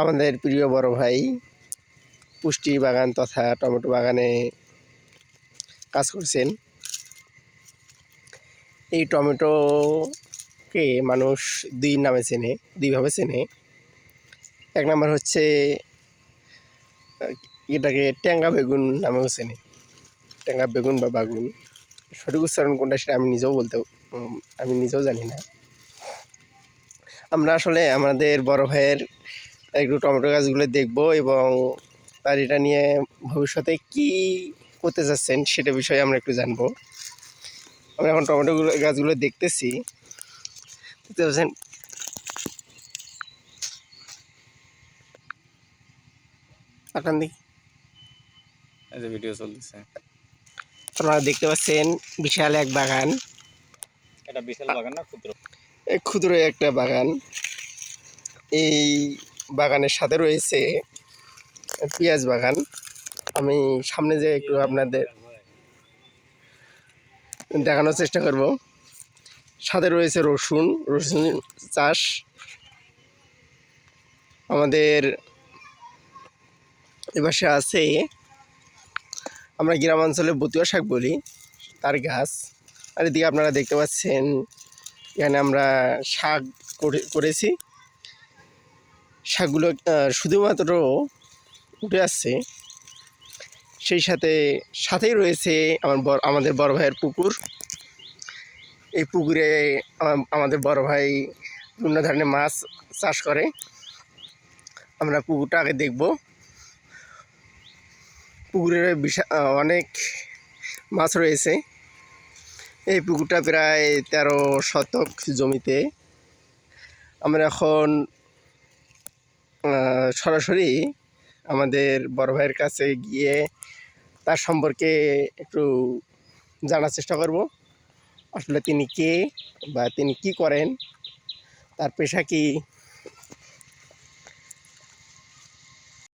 আমাদের প্রিয় বড় ভাই, পুষ্টি বাগান তথা টমেটো বাগানে কাজ করছেন। এই টমেটোকে মানুষ দুই নামে চেনে, দুইভাবে চেনে। এক নম্বর হচ্ছে, এটাকে ট্যাঙ্গা বেগুন নামেও চেনে। ট্যাঙ্গা বেগুন বা বাগুন, সঠিক উচ্চারণ কোনটা সেটা আমি নিজেও বলতে, আমি নিজেও জানি না। আমরা আসলে আমাদের বড় ভাইয়ের একটু টমেটো গাছগুলো দেখব এবং তার এটা নিয়ে ভবিষ্যতে কি করতে চাচ্ছেন সেটা বিষয়ে আমরা একটু জানব। আমরা এখন টমেটোগুলো গাছগুলো দেখতেছি। দেখতে পাচ্ছেন? দিকে? ভিডিও চলতেছে। আপনারা দেখতে পাচ্ছেন বিশাল এক বাগান। এটা বিশাল বাগান না ক্ষুদ্র? ক্ষুদ্র একটা বাগান। এই বাগানের সাথে রয়েছে পেঁয়াজ বাগান। আমি সামনে যে একটু আপনাদের দেখানোর চেষ্টা করব। সাথে রয়েছে রসুন রসুন চাষ। আমাদের এপাশে আছে, আমরা গ্রামাঞ্চলে বতুয়া শাক বলি, তার গাছ। আর এদিকে আপনারা দেখতে পাচ্ছেন এখানে আমরা শাক করে- করেছি। শাকগুলো শুধুমাত্র উঠে আসছে। সেই সাথে, সাথেই রয়েছে আমার বড় আমাদের বড় ভাইয়ের পুকুর। এই পুকুরে আমাদের বড় ভাই বিভিন্ন ধরনের মাছ চাষ করে। আমরা পুকুরটা আগে দেখব। পুকুরে বিশাল অনেক মাছ রয়েছে। এই পুকুরটা প্রায় তেরো শতক জমিতে। আমরা এখন সরাসরি আমাদের বড় ভাইয়ের কাছে গিয়ে তার সম্পর্কে একটু জানার চেষ্টা করব। আসলে তিনি কে বা তিনি কি করেন, তার পেশা কি